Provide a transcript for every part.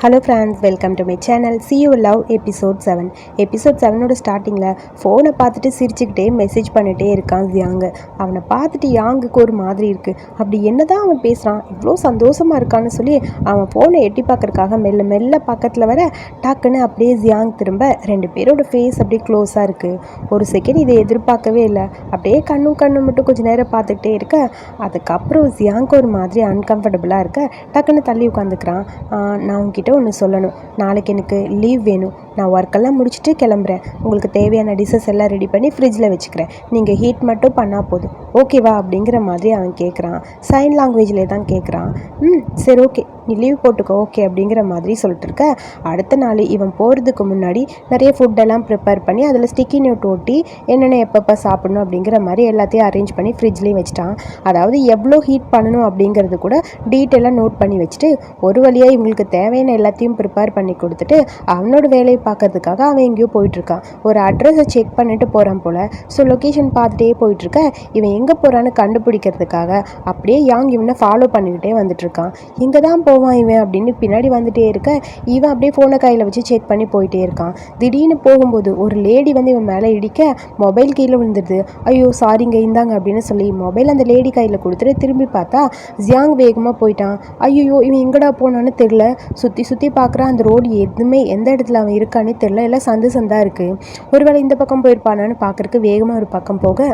Hello friends welcome to my channel see you love episode seven episode செவனோட ஸ்டார்டிங்கில் ஃபோனை பார்த்துட்டு சிரிச்சுக்கிட்டே மெசேஜ் பண்ணிகிட்டே இருக்கான் ஜியாங்கு அவனை பார்த்துட்டு யாங்குக்கு ஒரு மாதிரி இருக்குது அப்படி என்ன தான் அவன் பேசுகிறான் இவ்வளோ சந்தோஷமாக இருக்கான்னு சொல்லி அவன் ஃபோனை எட்டி பார்க்குறக்காக மெல்ல மெல்ல பக்கத்தில் வர டக்குன்னு அப்படியே ஜியாங் திரும்ப ரெண்டு பேரோட ஃபேஸ் அப்படியே க்ளோஸாக இருக்குது ஒரு செகண்ட் இதை எதிர்பார்க்கவே இல்லை. அப்படியே கண்ணும் கண்ணும் மட்டும் கொஞ்சம் நேரம் பார்த்துக்கிட்டே இருக்க. அதுக்கப்புறம் ஜியாங்க்கு ஒரு மாதிரி அன்கம்ஃபர்டபுளாக இருக்க. டக்குன்னு தள்ளி உட்காந்துக்கிறான் நான் உங்ககிட்ட ஒன்று சொல்லணும். நாளைக்கு எனக்கு லீவ் வேணும். நான் ஒர்க்கெல்லாம் முடிச்சுட்டு கிளம்புறேன். உங்களுக்கு தேவையான டிஷ்ஷஸ் எல்லாம் ரெடி பண்ணி ஃப்ரிட்ஜில் வச்சுக்கிறேன். நீங்கள் ஹீட் மட்டும் பண்ணால் போதும். ஓகேவா அப்படிங்கிற மாதிரி அவன் கேட்குறான் சைன் லாங்குவேஜ்லேயே தான் கேட்குறான் ம் சரி ஓகே நீ லீவ் போட்டுக்கோ. ஓகே அப்படிங்கிற மாதிரி சொல்லிட்டு இருக்க. அடுத்த நாள் இவன் போகிறதுக்கு முன்னாடி நிறைய ஃபுட்டெல்லாம் ப்ரிப்பேர் பண்ணி அதில் ஸ்டிக்கி நோட் ஒட்டி என்னென்ன எப்பப்போ சாப்பிடணும் அப்படிங்கிற மாதிரி எல்லாத்தையும் அரேஞ்ச் பண்ணி ஃப்ரிட்ஜ்லேயும் வச்சுட்டான். அதாவது எவ்வளோ ஹீட் பண்ணணும் அப்படிங்கிறது கூட டீட்டெயிலாக நோட் பண்ணி வச்சுட்டு ஒரு வழியாக இவங்களுக்கு தேவையான எல்லாத்தையும் ப்ரிப்பேர் பண்ணி கொடுத்துட்டு அவனோட வேலையை பார்க்கறதுக்காக அவன் எங்கேயோ போயிட்டுருக்கான். ஒரு அட்ரஸை செக் பண்ணிட்டு போகிறான் போல். ஸோ லொக்கேஷன் பார்த்துட்டே போயிட்டுருக்க. இவன் எங்கே போகிறான்னு கண்டுபிடிக்கிறதுக்காக அப்படியே யாங் இவனை ஃபாலோ பண்ணிக்கிட்டே வந்துட்டுருக்கான். இங்கே தான் போவான் இவன் அப்படின்னு பின்னாடி வந்துட்டே இருக்க. இவன் அப்படியே ஃபோனை கையில் வச்சு செக் பண்ணி போயிட்டே இருக்கான். திடீர்னு போகும்போது ஒரு லேடி வந்து இவன் மேலே இடிக்க மொபைல் கீழே விழுந்துருது ஐயோ சாரிங்க இந்தாங்க அப்படின்னு சொல்லி மொபைல் அந்த லேடி கையில் கொடுத்துட்டு திரும்பி பார்த்தா ஜியாங் வேகமாக போயிட்டான். ஐயோ இவன் எங்கடா போனான்னு தெரில சுற்றி சுற்றி பார்க்குறான் அந்த ரோடு எதுவுமே எந்த இடத்துல அவன் இருக்கானே தெரில எல்லாம் சந்து சந்தாக இருக்குது ஒருவேளை இந்த பக்கம் போயிருப்பானான்னு பார்க்குறக்கு வேகமாக ஒரு பக்கம் போக.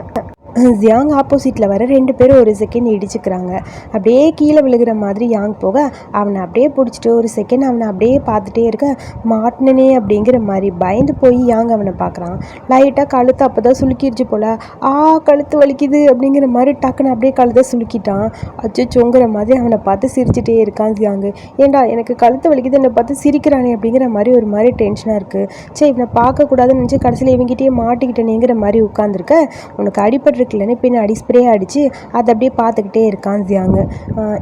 ஜியாங் ஆப்போசிட்டில் வர ரெண்டு பேரும் ஒரு செகண்ட் இடிச்சுக்கிறாங்க. அப்படியே கீழே விழுகிற மாதிரி யாங் போக அவனை அப்படியே பிடிச்சிட்டு ஒரு செகண்ட் அவனை அப்படியே பார்த்துட்டே இருக்க மாட்டினனே அப்படிங்கிற மாதிரி பயந்து போய் யாங் அவனை பார்க்குறான். லைட்டாக கழுத்து அப்போ தான் சுலுக்கிடுச்சு போல். ஆ கழுத்து வலிக்குது அப்படிங்கிற மாதிரி டக்குன்னு அப்படியே கழுத்தை சுலுக்கிட்டான் அச்சோங்கிற மாதிரி அவனை பார்த்து சிரிச்சிட்டே இருக்கான் ஜியாங்கு ஏண்டா எனக்கு கழுத்து வலிக்குது என்னை பார்த்து சிரிக்கிறானே அப்படிங்கிற மாதிரி ஒரு மாதிரி டென்ஷனாக இருக்குது சரி இவனை பார்க்கக்கூடாதுன்னு நினச்சி கடைசியில் இவங்கிட்டே மாட்டிக்கிட்டேனேங்கிற மாதிரி உட்காந்துருக்க உனக்கு அடிபட்டு இருக்குல்லன்னு பின்னாடி ஸ்ப்ரே அடித்து அதை அப்படியே பார்த்துக்கிட்டே இருக்கான் ஜியாங்கு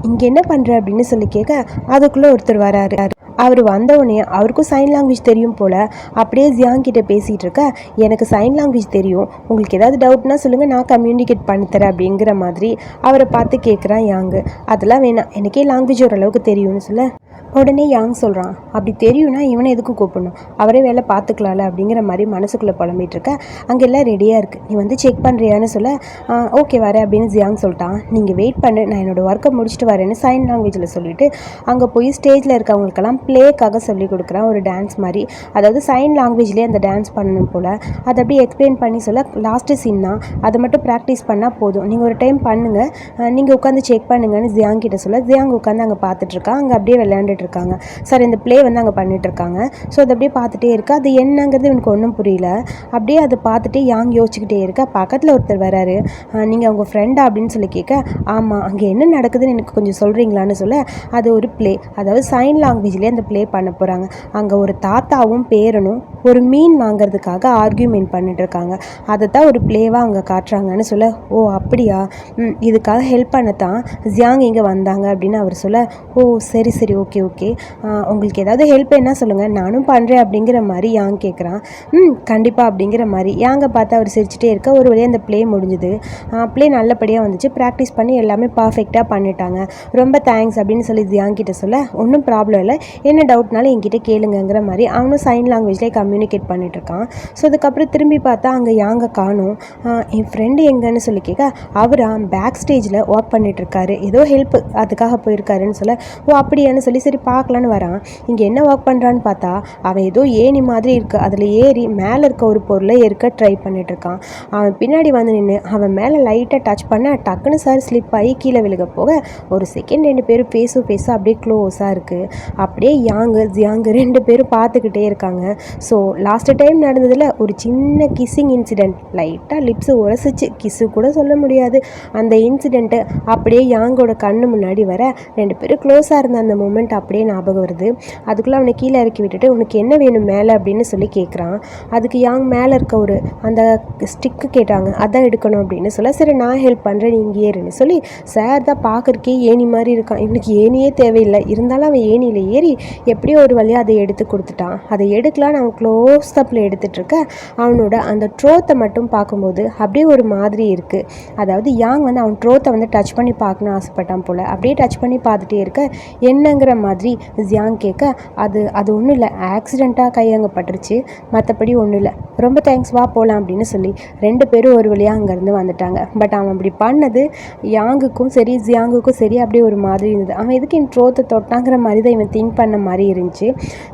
இங்கே என்ன பண்ணுற அப்படின்னு சொல்லி கேட்க அதுக்குள்ளே ஒருத்தர் வராரு. அவர் வந்தவுடனே அவருக்கும் சைன் லாங்குவேஜ் தெரியும் போல் அப்படியே ஜியாங் கிட்ட பேசிகிட்டு இருக்க எனக்கு சைன் லாங்குவேஜ் தெரியும். உங்களுக்கு ஏதாவது டவுட்னா சொல்லுங்கள் நான் கம்யூனிகேட் பண்ணித்தரேன் அப்படிங்கிற மாதிரி அவரை பார்த்து கேட்குறான் யாங்கு. அதெல்லாம் வேணாம் எனக்கே லாங்குவேஜ் ஓரளவுக்கு தெரியும்னு சொல்ல. உடனே யாங் சொல்கிறான் அப்படி தெரியும்னா இவனை எதுக்கு கூப்பிடணும்? அவரே வேலை பார்த்துக்கலாம்ல அப்படிங்கிற மாதிரி மனசுக்குள்ளே புலம்பிட்டு இருக்க. அங்கே எல்லாம் ரெடியாக இருக்குது நீ வந்து செக் பண்ணுறியான்னு சொல்ல ஓகே வரேன் அப்படின்னு ஜியாங் சொல்லிட்டான். நீங்கள் வெயிட் பண்ணு நான் என்னோடய ஒர்க்கை முடிச்சுட்டு வரேன்னு சைன் லாங்குவேஜில் சொல்லிவிட்டு அங்கே போய் ஸ்டேஜில் இருக்கவங்களுக்கெல்லாம் ப்ளேக்காக சொல்லி கொடுக்குறான் ஒரு டான்ஸ் மாதிரி. அதாவது சைன் லாங்குவேஜ்லேயே அந்த டான்ஸ் பண்ணணும் போல். அதை அப்படியே எக்ஸ்பிளைன் பண்ணி சொல்ல லாஸ்ட்டு சீன் தான். அதை மட்டும் ப்ராக்டிஸ் பண்ணால் போதும். நீங்கள் ஒரு டைம் பண்ணுங்கள் நீங்கள் உட்காந்து செக் பண்ணுங்கன்னு ஜியாங் கிட்ட சொல்ல ஜியாங் உட்காந்து அங்கே பார்த்துட்ருக்கான் அங்கே அப்படியே விளையாண்டுட்டு இருக்காங்க சார் இந்த ப்ளே வந்து அங்கே பண்ணிட்டு இருக்காங்க ஸோ அதை அப்படியே பார்த்துட்டே இருக்கு. அது என்னங்கிறது எனக்கு ஒன்றும் புரியல. அப்படியே அதை பார்த்துட்டே யாங் யோசிச்சுக்கிட்டே இருக்கா. பக்கத்தில் ஒருத்தர் வராரு. நீங்கள் அவங்க ஃப்ரெண்டா அப்படின்னு சொல்லி கேட்க ஆமாம் அங்கே என்ன நடக்குதுன்னு எனக்கு கொஞ்சம் சொல்கிறீங்களான்னு சொல்ல அது ஒரு ப்ளே அதாவது சைன் லாங்குவேஜ்லேயே அந்த ப்ளே பண்ண போகிறாங்க அங்கே ஒரு தாத்தாவும் பேரனும் ஒரு மீன் வாங்குறதுக்காக ஆர்கியூமெண்ட் பண்ணிட்டுருக்காங்க. அதை தான் ஒரு ப்ளேவாக அங்கே காட்டுறாங்கன்னு சொல்ல ஓ அப்படியா? இதுக்காக ஹெல்ப் பண்ண தான் ஜியாங் இங்கே வந்தாங்க. அப்படின்னு அவர் சொல்ல ஓ சரி சரி ஓகே ஓகே. ஓகே. உங்களுக்கு ஏதாவது ஹெல்ப் என்ன சொல்லுங்கள் நானும் பண்ணுறேன் அப்படிங்கிற மாதிரி யாங் கேட்குறான் ம் கண்டிப்பாக அப்படிங்கிற மாதிரி. யாங்க பார்த்து அவர் சிரிச்சிட்டே இருக்க. ஒரு வழியாக அந்த ப்ளே முடிஞ்சுது. ப்ளே நல்லபடியாக வந்துச்சு. ப்ராக்டிஸ் பண்ணி எல்லாமே பர்ஃபெக்டாக பண்ணிட்டாங்க. ரொம்ப தேங்க்ஸ் அப்படின்னு சொல்லி ஜியாங் கிட்ட சொல்ல ஒன்றும் ப்ராப்ளம் இல்லை. என்ன டவுட்னாலும் என்கிட்ட கேளுங்கிற மாதிரி அவனும் சைன் லாங்குவேஜ்லேயே கம்யூனிகேட் பண்ணிட்டு இருக்கான். ஸோ அதுக்கப்புறம் திரும்பி பார்த்தா அங்கே யாங்க காணும். என் ஃப்ரெண்டு எங்கன்னு சொல்லி கேட்க அவரா பேக் ஸ்டேஜில் ஒர்க் பண்ணிகிட்ருக்காரு ஏதோ ஹெல்ப் அதுக்காக போயிருக்காருன்னு சொல்ல ஓ அப்படியான்னு சொல்லி சரி பார்க்கலான்னு வரான். இங்கே என்ன ஒர்க் பண்ணுறான்னு பார்த்தா அவன் ஏதோ ஏணி மாதிரி இருக்கு. அதில் ஏறி மேலே இருக்க ஒரு பொருளை ஏற்க ட்ரை பண்ணிகிட்ருக்கான் அவன் பின்னாடி வந்து நின்று அவன் மேலே லைட்டாக டச் பண்ண டக்குன்னு சார் ஸ்லிப் ஆகி கீழே விழுக போக ஒரு செகண்ட் ரெண்டு பேரும் பேசு பேச அப்படியே க்ளோஸாக இருக்குது அப்படியே யாங்கு ஜியாங்கு ரெண்டு பேரும் பார்த்துக்கிட்டே இருக்காங்க. ஸோ லாஸ்ட் டைம் நடந்ததில் ஒரு சின்ன கிஸ்ஸிங் இன்சிடெண்ட் லைட்டாக லிப்ஸு உரசிச்சு கிஸ்ஸு கூட சொல்ல முடியாது. அந்த இன்சிடெண்ட்டு அப்படியே யாங்கோட கண்ணு முன்னாடி வர ரெண்டு பேரும் க்ளோஸாக இருந்த அந்த மூமெண்ட் அப்படியே ஞாபகம் வருது. அதுக்குள்ளே அவனை கீழே இறக்கி விட்டுட்டு உனக்கு என்ன வேணும் மேலே? அப்படின்னு சொல்லி கேட்குறான் அதுக்கு யாங் மேலே இருக்க ஒரு அந்த ஸ்டிக்கு கேட்டாங்க. அதான் எடுக்கணும் அப்படின்னு சொல்ல சரி நான் ஹெல்ப் பண்ணுறேன் நீ இங்கே ஏறுன்னு சொல்லி சார் தான் பார்க்குறக்கே ஏணி மாதிரி இருக்கான். இவனுக்கு ஏணியே தேவையில்லை. இருந்தாலும் அவன் ஏணியில் ஏறி எப்படியோ ஒரு வழியாக அதை எடுத்து கொடுத்துட்டான். அதை எடுக்கலான்னு அவன் க்ளோஸ் தப்பில் எடுத்துகிட்ருக்க அவனோட அந்த ட்ரோத்தை மட்டும் பார்க்கும்போது அப்படியே ஒரு மாதிரி இருக்குது அதாவது யாங் வந்து அவன் ட்ரோத்தை வந்து டச் பண்ணி பார்க்கணும்னு ஆசைப்பட்டான் போல். அப்படியே டச் பண்ணி பார்த்துட்டே இருக்க என்னங்கிற மாதிரி மாதிரி ஜியாங் கேட்க அது அது ஒன்றும் இல்லை ஆக்சிடெண்ட்டாக கையங்கப்பட்டுருச்சு மற்றபடி ஒன்றும் இல்லை. ரொம்ப தேங்க்ஸ் வா போகலாம் அப்படின்னு சொல்லி ரெண்டு பேரும் ஒரு வழியாக அங்கேருந்து வந்துட்டாங்க. பட் அவன் அப்படி பண்ணது யாங்குக்கும் சரி ஜியாங்குக்கும் சரி அப்படியே ஒரு மாதிரி இருந்தது. அவன் எதுக்கு என் ட்ரோத்தை தொட்டாங்கிற மாதிரி தான் இவன் திங்க் பண்ண மாதிரி இருந்துச்சு.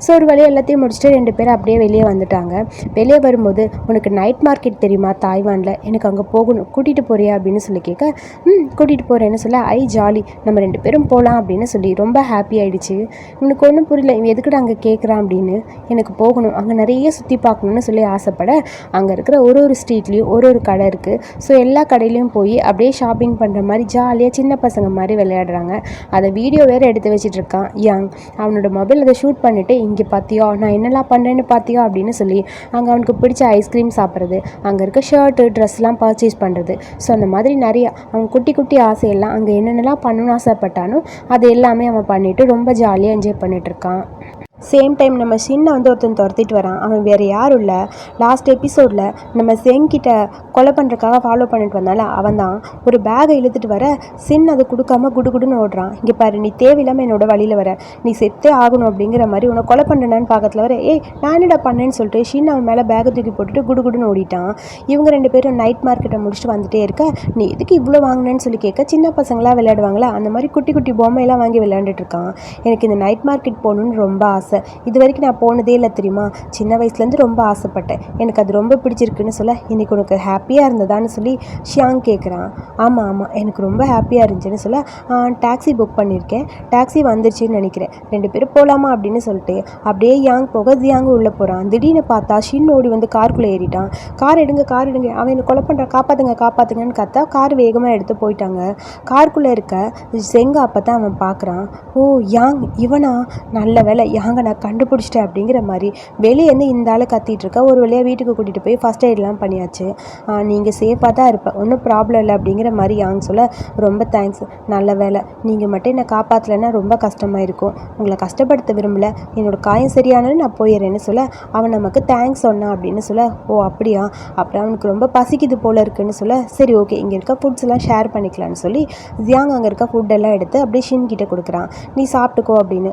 ஸோ ஒரு வழியாக எல்லாத்தையும் முடிச்சுட்டு ரெண்டு பேரும் அப்படியே வெளியே வந்துட்டாங்க. வெளியே வரும்போது உனக்கு நைட் மார்க்கெட் தெரியுமா தாய்வானில்? எனக்கு அங்கே போகணும். கூட்டிகிட்டு போறியா? அப்படின்னு சொல்லி கேட்க ம் கூட்டிகிட்டு போகிறேன்னு சொல்ல ஐ ஜாலி. நம்ம ரெண்டு பேரும் போகலாம் அப்படின்னு சொல்லி ரொம்ப ஹாப்பி இருந்துச்சு இவனுக்கு ஒன்றும் புரியல இவன் எதுக்குடா அங்கே கேட்குறான் அப்படின்னு எனக்கு போகணும். அங்கே நிறைய சுற்றி பார்க்கணுன்னு சொல்லி ஆசைப்பட அங்கே இருக்கிற ஒரு ஒரு ஸ்ட்ரீட்லேயும் ஒரு ஒரு கடை இருக்குது ஸோ எல்லா கடையிலையும் போய் அப்படியே ஷாப்பிங் பண்ணுற மாதிரி ஜாலியாக சின்ன பசங்க மாதிரி விளையாடுறாங்க. அதை வீடியோ வேறு எடுத்து வச்சுட்டு இருக்கான் யங் அவனோட மொபைல் அதை ஷூட் பண்ணிவிட்டு இங்கே பார்த்தியோ நான் என்னெல்லாம் பண்ணுறேன்னு பார்த்தியோ அப்படின்னு சொல்லி அங்கே அவனுக்கு பிடிச்ச ஐஸ்கிரீம் சாப்பிட்றது அங்கே இருக்க ஷர்ட்டு ட்ரெஸ்லாம் பர்ச்சேஸ் பண்ணுறது ஸோ அந்த மாதிரி நிறைய அவன் குட்டி குட்டி ஆசையெல்லாம் அங்கே என்னென்னலாம் பண்ணணும்னு ஆசைப்பட்டானோ அது எல்லாமே அவன் பண்ணிவிட்டு ரொம்ப ஜாலியாக என்ஜாய் பண்ணிட்டுருக்கான் சேம் டைம் நம்ம சின்ன வந்து ஒருத்தன் துரத்திட்டு வரான். அவன் வேறு யாரும் இல்லை. லாஸ்ட் எபிசோடில் நம்ம செங்கிட்ட கொலை பண்ணுறக்காக ஃபாலோ பண்ணிட்டு வந்தால அவன் தான். ஒரு பேகை இழுத்துட்டு வர சின் அதை கொடுக்காம குடுகுடுன்னு ஓடுறான். இங்கே பாரு நீ தேவையில்லாமல் என்னோட வழியில் வர. நீ செத்தே ஆகணும் அப்படிங்கிற மாதிரி உன்னை கொலை பண்ணுறேன்னு பக்கத்தில் வர ஏய் நான் என்னடா பண்ணேன்னு சொல்லிட்டு ஷின் அவன் மேலே பேகை தூக்கி போட்டுட்டு குடுகுடுன்னு ஓடிட்டான். இவங்க ரெண்டு பேரும் நைட் மார்க்கெட்டை முடிச்சுட்டு வந்துட்டே இருக்க நீ எதுக்கு இவ்வளோ வாங்கினேன்னு சொல்லி கேட்க சின்ன பசங்களாம் விளையாடுவாங்களா? அந்த மாதிரி குட்டி குட்டி பொம்மையெல்லாம் வாங்கி விளையாண்டுட்டு இருக்கான். எனக்கு இந்த நைட் மார்க்கெட் போகணுன்னு ரொம்ப ஆசை. இது வரைக்கும் நான் போனதே இல்லை தெரியுமா? சின்ன வயசுலேருந்து ரொம்ப ஆசைப்பட்டேன். எனக்கு அது ரொம்ப பிடிச்சிருக்குன்னு சொல்ல இன்னைக்கு உனக்கு ஹாப்பியாக இருந்ததான்னு சொல்லி ஷியாங் கேட்குறான். ஆமாம் ஆமாம் எனக்கு ரொம்ப ஹாப்பியாக இருந்துச்சுன்னு சொல்ல டாக்ஸி புக் பண்ணியிருக்கேன். டாக்ஸி வந்துருச்சுன்னு நினைக்கிறேன். ரெண்டு பேரும் போகலாமா அப்படின்னு சொல்லிட்டு அப்படியே யாங் போக ஜியாங் உள்ளே போகிறான் திடீர்னு பார்த்தா ஷின் ஓடி வந்து காருக்குள்ளே ஏறிட்டான். கார் எடுங்க கார் எடுங்க. அவன் என்ன கொலை பண்ணுறான் காப்பாற்றுங்க காப்பாற்றுங்கன்னு கத்தா கார் வேகமாக எடுத்து போயிட்டாங்க. காருக்குள்ளே இருக்க செங்க அப்போ தான் அவன் பார்க்குறான். ஓ யாங் இவனா? நல்ல வேலை. யாங்க நான் கண்டுபிடிச்சிட்டேன் அப்படிங்கிற மாதிரி. வெளியேருந்து இந்த ஆள் கத்திட்டு இருக்க? ஒரு வழியாக வீட்டுக்கு கூட்டிகிட்டு போய் ஃபஸ்ட் எய்ட்லாம் பண்ணியாச்சு. நீங்கள் சேஃபாக தான் இருப்பேன் ஒன்றும் ப்ராப்ளம் இல்லை அப்படிங்கிற மாதிரி யாங் சொல்ல ரொம்ப தேங்க்ஸ் நல்ல வேலை நீங்கள் மட்டும் என்னை காப்பாற்றலைன்னா ரொம்ப கஷ்டமாக இருக்கும். உங்களை கஷ்டப்படுத்த விரும்பல. என்னோட காயம் சரியானாலும் நான் போயிடுறேன்னு சொல்ல அவன் நமக்கு தேங்க்ஸ் சொன்னான் அப்படின்னு சொல்ல ஓ அப்படியா? அப்புறம் அவனுக்கு ரொம்ப பசிக்குது போல இருக்குன்னு சொல்ல சரி ஓகே இங்கே இருக்க ஃபுட்ஸ் எல்லாம் ஷேர் பண்ணிக்கலாம்னு சொல்லி ஜியாங் அங்கே இருக்க ஃபுட்டெல்லாம் எடுத்து அப்படியே ஷின் கிட்ட கொடுக்குறான். நீ சாப்பிட்டுக்கோ அப்படின்னு.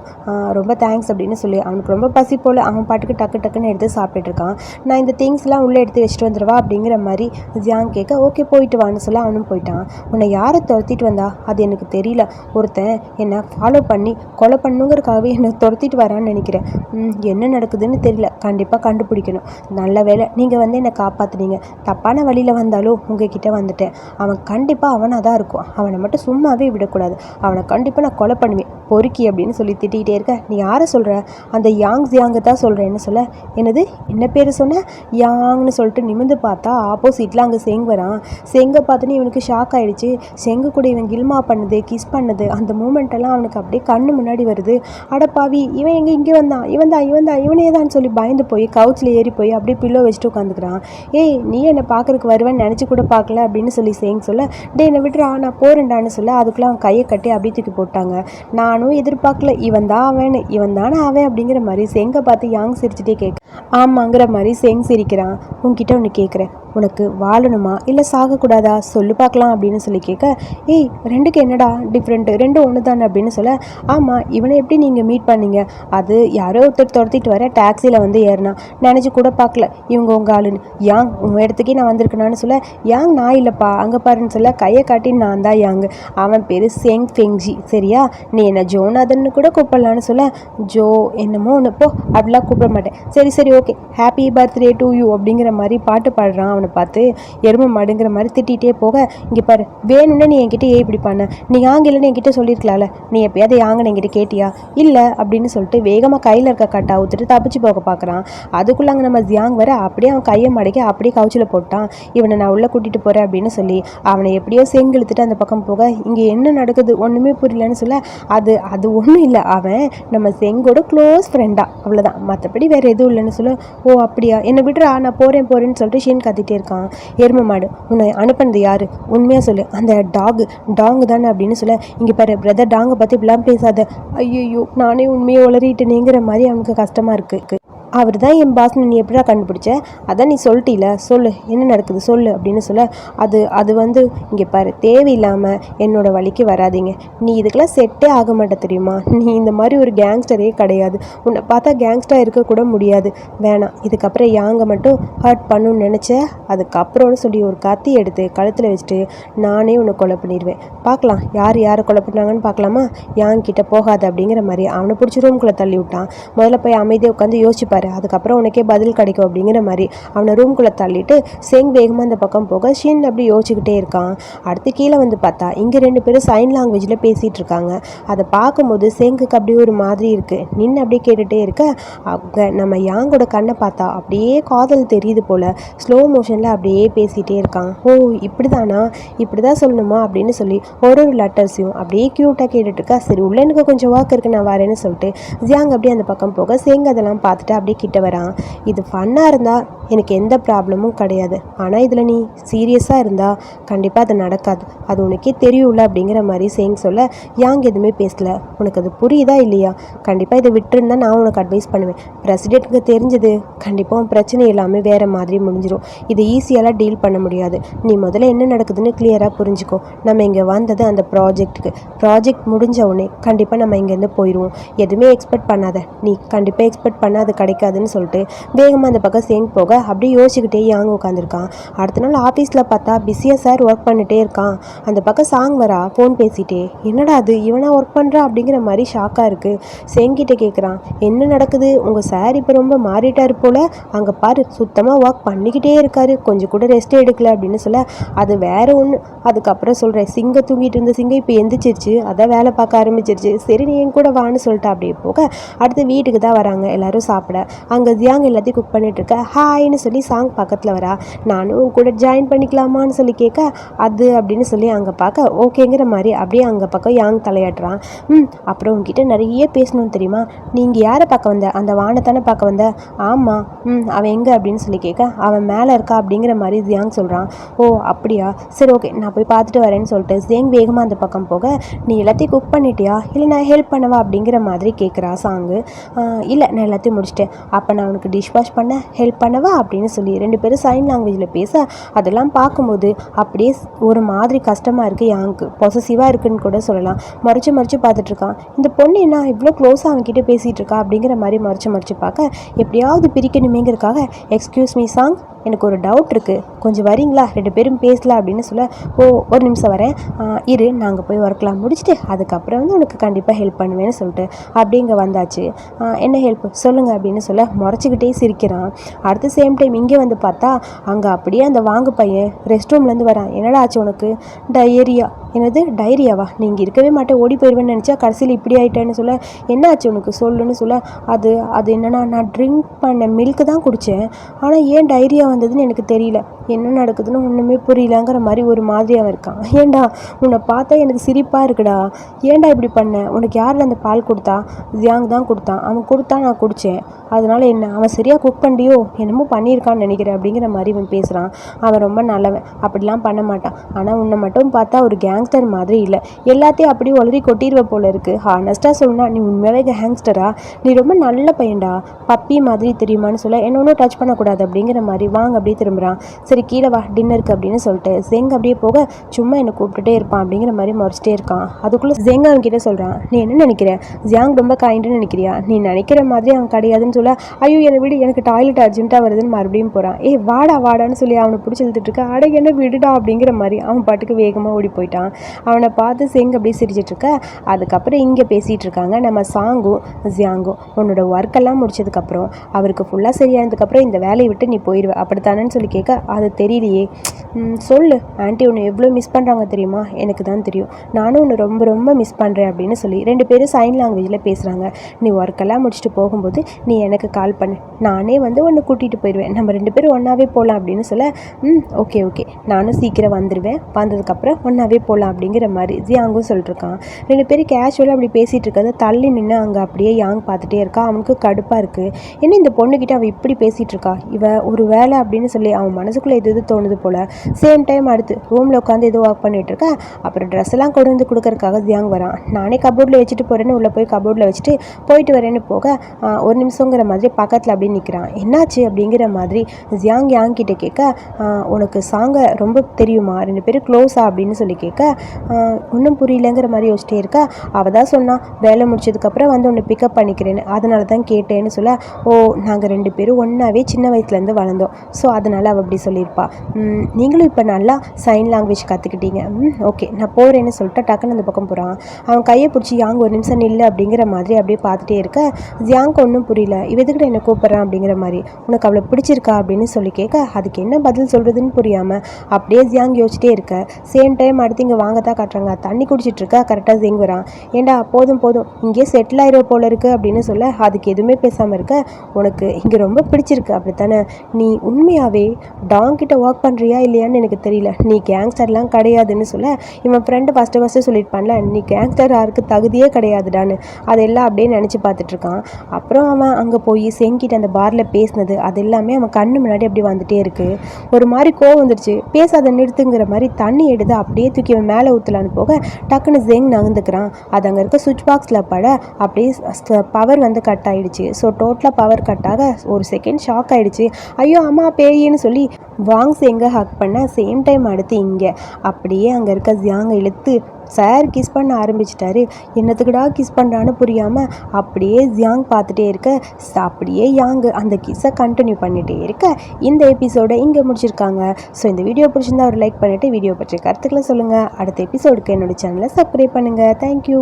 ரொம்ப தேங்க்ஸ் அப்படின்னு சொல்லி அவனுக்கு ரொம்ப பசி போல் அவன் பாட்டுக்கு டக்கு டக்குன்னு எடுத்து சாப்பிட்டுட்டு இருக்கான் நான் இந்த திங்ஸ்லாம் உள்ளே எடுத்து வச்சுட்டு வந்துடுவா அப்படிங்கிற மாதிரி ஜியாங் கேட்க ஓகே போயிட்டு வான்னு சொல்ல அவனும் போயிட்டான். உன்னை யாரை துரத்திட்டு வந்தா? அது எனக்கு தெரியல. ஒருத்தன் என்னை ஃபாலோ பண்ணி கொலை பண்ணுங்கிறக்காகவே என்னை துரத்திட்டு வரான்னு நினைக்கிறேன். ம், என்ன நடக்குதுன்னு தெரியல. கண்டிப்பாக கண்டுபிடிக்கணும். நல்ல வேலை நீங்கள் வந்து என்னை காப்பாற்றுனீங்க தப்பான வழியில் வந்தாலும் உங்ககிட்ட வந்துட்டேன். அவன் கண்டிப்பாக அவனாக தான் இருக்கும். அவனை மட்டும் சும்மாவே விடக்கூடாது. அவனை கண்டிப்பாக நான் கொலை பண்ணுவேன். பொறுக்கி அப்படின்னு சொல்லி திட்டிகிட்டே இருக்க. நீ யாரை சொல்கிற அந்த யாங் ஜியாங்க தான் சொல்கிறேன்னு சொல்ல. என்னது? என்ன பேர் சொன்ன? யாங்னு சொல்லிட்டு நிமிந்து பார்த்தா ஆப்போசிட்டில் அங்கே செங் வரான். செங்கை பார்த்துன்னு இவனுக்கு ஷாக் ஆகிடுச்சு செங்கு கூட இவன் கில்மா பண்ணுது கிஸ் பண்ணுது அந்த மூமெண்ட்டெல்லாம் அவனுக்கு அப்படியே கண்ணு முன்னாடி வருது. அடப்பாவி இவன் எங்கே இங்கே வந்தான்? இவன் தான் இவன் தான் இவனே தான் சொல்லி பயந்து போய் கவுச்சில் ஏறி போய் அப்படியே பில்லோ வச்சுட்டு உட்காந்துக்கிறான். ஏய் நீ என்னை பார்க்கறதுக்கு வருவேன்னு நினச்சி கூட பார்க்கல அப்படின்னு சொல்லி சேங் சொல்ல டே என்னை விட்டுறா நான் போறேன்டான்னு சொல்ல அதுக்குள்ளே அவன் கையை கட்டி அப்படியே தூக்கி போட்டாங்க. நானும் எதிர்பார்க்கல இவன் தான் அவன் இவன் தானே அவன் அப்படிங்கிற மாதிரி செங்கை பார்த்து யாங் சிரிச்சுட்டே கேட்க ஆமாங்கிற மாதிரி செங் சிரிக்கிறான். உன்கிட்ட ஒன்று கேட்குறேன் உனக்கு வாழணுமா? இல்லை சாகக்கூடாதா? சொல்லு பார்க்கலாம் அப்படின்னு சொல்லி கேட்க ஏய் ரெண்டுக்கு என்னடா டிஃப்ரெண்ட்டு ரெண்டும் ஒன்று தானே அப்படின்னு சொல்ல ஆமாம் இவனை எப்படி நீங்கள் மீட் பண்ணீங்க? அது யாரோ ஒருத்தர் துரத்திட்டு வர டாக்ஸியில் வந்து ஏறினான் நினச்சி கூட பார்க்கல இவங்க உங்கள் ஆளுன்னு. யாங் உங்கள் இடத்துக்கே நான் வந்திருக்கேனான்னு சொல்ல யாங் நான் இல்லைப்பா. அங்கே பாருன்னு சொல்ல கையை காட்டி நான் தான் யாங். அவன் பேர் செங் ஃபெங்ஜி. சரியா? நீ என்ன ஜோனாதன்னு கூட கூப்பிடலான்னு சொல்ல ஜோ என்னமோ ஒன்று போ அப்படிலாம் கூப்பிட மாட்டேன். சரி சரி okay happy birthday to you அப்படிங்கிற மாதிரி பாட்டு பாடுறான் அவனை பார்த்து. எருமை மாடுங்கிற மாதிரி திட்டிகிட்டே போக இங்கே பாரு வேணும்னே நீ என்கிட்ட ஏன் இப்படி பண்ண. நீ ஆங்கிலன்னு என்கிட்ட சொல்லியிருக்கலாம்ல. நீ எப்பயாவது யாங்கன்னு என்கிட்ட கேட்டியா? இல்லை அப்படின்னு சொல்லிட்டு வேகமாக கையில் இருக்க கட்டை அவுத்துட்டு தப்பிச்சு போக பார்க்குறான். அதுக்குள்ளே அங்கே நம்ம ஜியாங் வர அப்படியே அவன் கையை மடக்கி அப்படியே கவுச்சில் போட்டான். இவனை நான் உள்ளே கூட்டிகிட்டு போகிறேன் அப்படின்னு சொல்லி அவனை எப்படியோ செங்கெழுத்துட்டு அந்த பக்கம் போக இங்கே என்ன நடக்குது? ஒன்றுமே புரியலன்னு சொல்ல அது அது ஒன்றும் இல்லை. அவன் நம்ம செங்கோட க்ளோஸ் ஃப்ரெண்டா அவ்வளோதான் மற்றபடி வேறு எதுவும் இல்லைன்னு சொல்ல. ஓ அப்படியா? என்னை விட்டுறா நான் போகிறேன் போகிறேன்னு சொல்லிட்டு ஷீன் கத்திட்டே இருக்கான். எரும மாடு உன்னை அனுப்பினது யார்? உண்மையாக சொல்லு. அந்த டாகு டாங்கு தானே அப்படின்னு சொல்ல. இங்கே பாரு பிரதர் டாங்கை பற்றி இப்படிலாம் பேசாத. ஐயோ நானே உண்மையை உளறிட்டேனேங்கிற மாதிரி அவனுக்கு கஷ்டமாக இருக்குது அவர் தான் என் பாஸ்னு நீ எப்படிடா கண்டுபிடிச்ச? அதான் நீ சொல்லிட்டீல. சொல்லு. என்ன நடக்குது? சொல்லு அப்படின்னு சொல்ல அது அது வந்து இங்கே பாரு தேவையில்லாமல் என்னோட வழிக்கு வராதீங்க. நீ இதுக்கெல்லாம் செட்டே ஆக மாட்ட தெரியுமா? நீ இந்த மாதிரி ஒரு கேங்ஸ்டரே கிடையாது. உன்னை பார்த்தா கேங்ஸ்டராக இருக்கக்கூட முடியாது. வேணாம். இதுக்கப்புறம் யாங்க மட்டும் ஹர்ட் பண்ணணும்னு நினச்ச அதுக்கப்புறம்னு சொல்லி ஒரு கத்தி எடுத்து கழுத்தில் வச்சுட்டு நானே உன்னை கொலை பண்ணிடுவேன். பார்க்கலாம். யார் யாரை கொலை பண்ணாங்கன்னு பார்க்கலாமா? யாங்கிட்ட போகாது அப்படிங்கிற மாதிரி அவனை பிடிச்சி ரூம்குள்ளே தள்ளி விட்டான். முதல்ல போய் அமைதியாக உட்காந்து யோசிச்சுப்பாரு அதுக்கப்புறம் உனக்கே பதில் கிடைக்கும் அப்படிங்கிற மாதிரி அவனை ரூம்குள்ளே தள்ளிட்டு செங் வேகமாக அந்த பக்கம் போக ஷின் அப்படி யோசிச்சுக்கிட்டே இருக்கான். அடுத்து கீழே வந்து பார்த்தா இங்கே ரெண்டு பேரும் சைன் லாங்குவேஜில் பேசிகிட்டு இருக்காங்க. அதை பார்க்கும்போது செங்குக்கு அப்படியே ஒரு மாதிரி இருக்குது நின்று அப்படியே கேட்டுகிட்டே இருக்க அவங்க நம்ம யாங்கோட கண்ணை பார்த்தா அப்படியே காதல் தெரியுது போல். ஸ்லோ மோஷனில் அப்படியே பேசிகிட்டே இருக்கான். ஓ இப்படி தானா இப்படி தான் சொல்லணுமா? அப்படின்னு சொல்லி ஒரு ஒரு லெட்டர்ஸையும் அப்படியே க்யூட்டாக கேட்டுட்டு இருக்கா. சரி உள்ளே எனக்கு கொஞ்சம் ஒர்க் இருக்குது நான் வரேன்னு சொல்லிட்டு. ஜியாங் அப்படியே அந்த பக்கம் போக சேங் அதெல்லாம் பார்த்துட்டு அப்படியே கிட்ட வரான் இது ஃபன்னாக இருந்தால் எனக்கு எந்த ப்ராப்ளமும் கிடையாது. ஆனால் இதில் நீ சீரியஸாக இருந்தால் கண்டிப்பாக அது நடக்காது. அது உனக்கே தெரியும்ல அப்படிங்கிற மாதிரி சேங் சொல்ல யாங் எதுவுமே பேசல. உனக்கு அது புரியுதா இல்லையா? கண்டிப்பாக இதை விட்டுருந்தா நான் உனக்கு அட்வைஸ் பண்ணுவேன். பிரசிடென்ட்க்கு தெரிஞ்சது கண்டிப்பாக உன் பிரச்சனை எல்லாமே வேறு மாதிரி முடிஞ்சிடும் இதை ஈஸியாலாம் டீல் பண்ண முடியாது. நீ முதல்ல என்ன நடக்குதுன்னு கிளியராக புரிஞ்சுக்கோ. நம்ம இங்கே வந்தது அந்த ப்ராஜெக்ட்டுக்கு ப்ராஜெக்ட் முடிஞ்ச உடனே கண்டிப்பாக நம்ம இங்கேருந்து போயிடுவோம் எதுவுமே எக்ஸ்பெக்ட் பண்ணாத. நீ கண்டிப்பாக எக்ஸ்பெக்ட் பண்ண அது கிடைக்காதுன்னு சொல்லிட்டு வேகமாக அந்த பக்கம் சேங் போக அப்படியே யோசிச்சுக்கிட்டே யாங்க உட்காந்துருக்கான். அடுத்த நாள் ஆஃபீஸில் பார்த்தா பிஸியாக சார் ஒர்க் பண்ணிட்டே இருக்கான். அந்த பக்கம் சாங் வரா ஃபோன் பேசிட்டே. என்னடா அது? இவனா ஒர்க் பண்ணுறா அப்படிங்கிற மாதிரி ஷாக்காக இருக்குது சேங்கிட்ட கேட்குறான் என்ன நடக்குது? உங்கள் சார் இப்போ ரொம்ப மாறிட்டார் போல். அங்கே பாரு சுத்தமாக ஒர்க் பண்ணிக்கிட்டே இருக்காரு. கொஞ்சம் கூட ரெஸ்ட் எடுக்கல. அப்படின்னு சொல்ல அது வேற ஒன்று அதுக்கப்புறம் சொல்கிறேன் சிங்க தூங்கிட்டு இருந்த சிங்கம் இப்போ எந்திரிச்சிருச்சு. அதான் வேலை பார்க்க ஆரம்பிச்சிருச்சு. சரி நீ என் கூட வான்னு சொல்லிட்டு. அப்படியே போக அடுத்து வீட்டுக்கு தான் வராங்க. எல்லாரும் சாப்பிட அங்கே தியாங் எல்லாத்தையும் குக் பண்ணிட்டு இருக்க. ஹாய்னு சொல்லி சாங் பக்கத்தில் வரா. நானும் உன் கூட ஜாயின் பண்ணிக்கலாமான்னு சொல்லி கேட்க அது அப்படின்னு சொல்லி அங்கே பார்க்க ஓகேங்கிற மாதிரி அப்படியே அங்கே பக்கம் யாங் தலையாடுறான் ம் அப்புறம் உங்ககிட்ட நிறைய பேசணும் தெரியுமா? நீங்கள் யாரை பார்க்க வந்த? அந்த வானத்தானே பார்க்க வந்த? ஆமாம் ம் அவன் எங்கே? அப்படின்னு சொல்லி கேட்க அவன் மேலே இருக்கா? அப்படிங்கிற மாதிரி ஜியாங் சொல்கிறான் ஓ அப்படியா? சரி ஓகே நான் போய் பார்த்துட்டு வரேன்னு சொல்லிட்டு ஜேங் வேகமாக அந்த பக்கம் போக நீ எல்லாத்தையும் குக் பண்ணிட்டியா? இல்லை நான் ஹெல்ப் பண்ணவா? அப்படிங்கிற மாதிரி கேட்குறா சாங்கு இல்லை நான் எல்லாத்தையும் முடிச்சிட்டேன். அப்போ நான் உனக்கு டிஷ் வாஷ் பண்ண ஹெல்ப் பண்ணவா அப்படின்னு சொல்லி ரெண்டு பேரும் சைன் லாங்குவேஜில் பேச அதெல்லாம் பார்க்கும்போது அப்படியே ஒரு மாதிரி கஷ்டமாக இருக்குது யாங்க்கு பொசசிவாக இருக்குன்னு கூட சொல்லலாம். மறைச்சு மறைச்சு பார்த்துட்ருக்கான் இந்த பொண்ணு என்ன இவ்வளோ க்ளோஸாக அவன்கிட்ட பேசிகிட்டு இருக்கா அப்படிங்கிற மாதிரி மறைச்சு மறைச்சு பார்க்க எப்படியாவது பிரிக்கணுமேங்கிறக்காக எக்ஸ்கியூஸ் மீ சாங் எனக்கு ஒரு டவுட் இருக்குது கொஞ்சம் வரீங்களா? ரெண்டு பேரும் பேசலாம் அப்படின்னு சொல்ல ஓ ஒரு நிமிஷம் வரேன். இரு. நாங்கள் போய் ஒர்க்லாம் முடிச்சுட்டு அதுக்கப்புறம் வந்து உனக்கு கண்டிப்பாக ஹெல்ப் பண்ணுவேன்னு சொல்லிட்டு. அப்படிங்க வந்தாச்சு. என்ன ஹெல்ப் சொல்லுங்கள் அப்படின்னு சொல்ல முறைச்சிக்கிட்டே சிரிக்கிறான். அடுத்த சேம் டைம் இங்கே வந்து பார்த்தா அங்கே அப்படியே அந்த வாங்கு பையன் ரெஸ்ட் ரூம்லேருந்து வரான். என்னடா ஆச்சு உனக்கு? டயரியா என்னது டைரியாவா நீங்கள் இருக்கவே மாட்டேன் ஓடி போயிடுவேன்னு நினச்சா கடைசியில் இப்படி ஆயிட்டேன்னு சொல்ல என்ன ஆச்சு உனக்கு? சொல்லுன்னு சொல்ல அது அது என்னன்னா நான் ட்ரிங்க் பண்ண மில்க்கு தான் குடித்தேன் ஆனால் ஏன் டைரியா வந்ததுன்னு எனக்கு தெரியல. என்ன நடக்குதுன்னு ஒன்றுமே புரியலங்கிற மாதிரி ஒரு மாதிரியாக இருக்கான். ஏன்டா உன்னை பார்த்தா எனக்கு சிரிப்பாக இருக்குடா. ஏன்டா இப்படி பண்ண? உனக்கு யாரில் அந்த பால் கொடுத்தா? ஜியாங் தான் கொடுத்தான். அவன் கொடுத்தா நான் குடித்தேன் அதனால என்ன அவன் சரியாக குக் பண்ணியோ என்னமோ பண்ணியிருக்கான்னு நினைக்கிறேன் அப்படிங்கிற மாதிரி இவன் பேசுகிறான் அவன் ரொம்ப நல்லவன். அப்படிலாம் பண்ண மாட்டான். ஆனால் உன்னை மட்டும் பார்த்தா ஒரு கேங் கேங்ஸ்டர் மாதிரி இல்லை. எல்லாத்தையும் அப்படியே உளறி கொட்டிடுவ போல இருக்கு. ஹானஸ்ட்டாக சொன்னால் நீ உண்மையாகவே கேங்ஸ்டரா நீ ரொம்ப நல்ல பையன்டா. பப்பி மாதிரி தெரியுமான்னு சொல்ல என்ன ஒன்றும் டச் பண்ணக்கூடாது அப்படிங்கிற மாதிரி வாங்க அப்படியே திரும்புகிறான் சரி கீழே வா டின்னருக்கு அப்படின்னு சொல்லிட்டு. ஜெங் அப்படியே போக சும்மா என்னை கூப்பிட்டுட்டே இருப்பான் அப்படிங்கிற மாதிரி முறைச்சிட்டே இருக்கான். அதுக்குள்ளே ஜெங் அவன் கிட்டே சொல்கிறான் நீ என்ன நினைக்கிற? ஜியாங் ரொம்ப கைண்டுன்னு நினைக்கிறியா? நீ நினைக்கிற மாதிரி அவன் கிடையாதுன்னு சொல்ல ஐயோ என்னை விடு எனக்கு டாய்லெட் அர்ஜென்ட்டாக வருதுன்னு மறுபடியும் போகிறான் ஏ வாடா வாடான்னு சொல்லி அவனை பிடிச்சி இழுத்துட்டு இருக்க அட என்ன விடுடா அப்படிங்கிற மாதிரி அவன் பாட்டுக்கு வேகமாக ஓடி போயிட்டான். அவனை பார்த்து செங் அப்படியே சிரிச்சிட்ருக்க அதுக்கப்புறம் இங்கே பேசிகிட்டு இருக்காங்க. நம்ம சாங்கும் ஜியாங்கும் உன்னோட ஒர்க்கெல்லாம் முடிச்சதுக்கப்புறம் அவருக்கு ஃபுல்லாக சரியானதுக்கப்புறம் இந்த வேலையை விட்டு நீ போயிடுவ அப்படித்தானேன்னு சொல்லி கேட்க அது தெரியலையே. சொல்லு. ஆண்டி உன்னை எவ்வளோ மிஸ் பண்ணுறாங்க தெரியுமா? எனக்கு தான் தெரியும். நானும் உன்னை ரொம்ப ரொம்ப மிஸ் பண்ணுறேன் அப்படின்னு சொல்லி ரெண்டு பேரும் சைன் லாங்குவேஜில் பேசுகிறாங்க நீ ஒர்க்கெல்லாம் முடிச்சுட்டு போகும்போது நீ எனக்கு கால் பண்ணு. நானே வந்து உன்னை கூட்டிகிட்டு போயிடுவேன் நம்ம ரெண்டு பேரும் ஒன்றாவே போகலாம் அப்படின்னு சொல்ல ம் ஓகே ஓகே நானும் சீக்கிரம் வந்துடுவேன் வந்ததுக்கப்புறம் ஒன்றாவே போகலாம் அப்படிங்கிற மாதிரி ஜியாங்கும் சொல்லிட்டுருக்கான். ரெண்டு பேரும் கேஷுவலாக அப்படி பேசிகிட்டு இருக்கிறத தள்ளி நின்று அங்கே அப்படியே யாங் பார்த்துட்டே இருக்கா. அவனுக்கு கடுப்பாக இருக்குது என்ன இந்த பொண்ணுக்கிட்ட அவள் இப்படி பேசிகிட்டு இருக்கா இவ ஒரு வேலை அப்படின்னு சொல்லி அவன் மனசுக்குள்ளே எது இது தோணுது போல். சேம் டைம் அடுத்து ரூமில் உட்காந்து ஏதோ ஒர்க் பண்ணிட்டு அப்புறம் ட்ரெஸ் எல்லாம் கொண்டு வந்து கொடுக்கறதுக்காக ஜியாங் வரான். நானே கபோர்டில் வச்சுட்டு போகிறேன்னு உள்ளே போய் கபோர்டில் வச்சுட்டு போயிட்டு வரேன்னு போக ஒரு நிமிஷங்கிற மாதிரி பக்கத்தில் அப்படி நிற்கிறான் என்னாச்சு அப்படிங்கிற மாதிரி ஜியாங் யாங் கிட்டே கேட்க உனக்கு சாங்கை ரொம்ப தெரியுமா? ரெண்டு பேரும் க்ளோஸா அப்படின்னு சொல்லி கேட்க ஒன்றும் புரியலங்கிற மாதிரி யோசிச்சிட்டே இருக்கா? அவள் தான் சொன்னான் வேலை முடிச்சதுக்கப்புறம் வந்து உன்னை பிக்கப் பண்ணிக்கிறேன்னு. அதனால தான் கேட்டேன்னு சொல்ல ஓ நாங்கள் ரெண்டு பேரும் ஒன்றாவே சின்ன வயசுலேருந்து வளர்ந்தோம். ஸோ அதனால் அவள் அப்படி சொல்லியிருப்பாள் நீங்களும் இப்போ நல்லா சைன் லாங்குவேஜ் கற்றுக்கிட்டீங்க ம் ஓகே நான் போகிறேன்னு சொல்லிட்டு டக்குன்னு அந்த பக்கம் போகிறான் அவன் கையை பிடிச்சி யாங் ஒரு நிமிஷம் நில்லு அப்படிங்கிற மாதிரி அப்படியே பார்த்துட்டே இருக்க. ஜியாங்க்கு ஒன்றும் புரியல. இவதுக்கிட்ட என்ன கூப்பிட்றான் அப்படிங்கிற மாதிரி உனக்கு அவ்வளோ பிடிச்சிருக்கா? அப்படின்னு சொல்லி கேட்க அதுக்கு என்ன பதில் சொல்கிறதுன்னு புரியாமல் அப்படியே ஜியாங் யோசிச்சிட்டே இருக்க. சேம் டைம் அடுத்து இங்கே வாங்க தான் காட்டுறாங்க. தண்ணி குடிச்சிட்டு இருக்கா கரெக்டாக ஜிங் வரான் ஏண்டா போதும் போதும். இங்கேயே செட்டில் ஆயிடுவ போல இருக்கு அப்படின்னு சொல்ல அதுக்கு எதுவுமே பேசாமல் இருக்க உனக்கு இங்கே ரொம்ப பிடிச்சிருக்கு. அப்படித்தானே? நீ உண்மையாகவே டாங் கிட்ட ஒர்க் பண்ணுறியா இல்லையான்னு எனக்கு தெரியல. நீ கேங்ஸ்டர்லாம் கிடையாதுன்னு சொல்ல இவன் ஃப்ரெண்டு ஃபஸ்ட்டு ஃபஸ்ட்டு சொல்லியிருப்பான்ல நீ கேங்ஸ்டர் யாருக்கு தகுதியே கிடையாதுடான்னு. அதெல்லாம் அப்படியே நினச்சி பார்த்துட்ருக்கான் அப்புறம் அவன் அங்கே போய் செங்கிட்ட அந்த பாரில் பேசினது அது எல்லாமே அவன் கண்ணு முன்னாடி அப்படியே வந்துட்டே இருக்கு. ஒரு மாதிரி கோவம் வந்துருச்சு. பேசாத நிறுத்துங்கிற மாதிரி தண்ணி எடுத்து அப்படியே தூக்கி அவன் மேலே ஊற்றலான்னு போக டக்குன்னு ஜெங் நகர்ந்துக்கிறான். அது அங்கே இருக்க சுவிட்ச் பாக்ஸில் பட அப்படியே பவர் வந்து கட் ஆகிடுச்சு ஸோ டோட்டலாக பவர் கட் ஆக ஒரு செகண்ட் ஷாக் ஆகிடுச்சு ஐயோ அம்மா பேயின்னு சொல்லி வாங்ஸ் எங்கே ஹக் பண்ண சேம் டைம் அடுத்து இங்கே. அப்படியே அங்கே இருக்க ஜியாங்க இழுத்து சார் கிஸ் பண்ண ஆரம்பிச்சிட்டாரு. என்னத்துக்குடா கிஸ் பண்ணுறான்னு புரியாமல் அப்படியே ஜியாங் பார்த்துட்டே இருக்க. அப்படியே யாங்கு அந்த கிஸ்ஸை கண்டினியூ பண்ணிகிட்டே இருக்க. இந்த எபிசோடை இங்கே முடிச்சிருக்காங்க. ஸோ இந்த வீடியோ பிடிச்சிருந்தா ஒரு லைக் பண்ணிவிட்டு வீடியோ பற்றிய கருத்துக்களை சொல்லுங்கள் அடுத்த எபிசோடுக்கு என்னோட சேனலை சப்ஸ்கிரைப் பண்ணுங்கள் தேங்க்யூ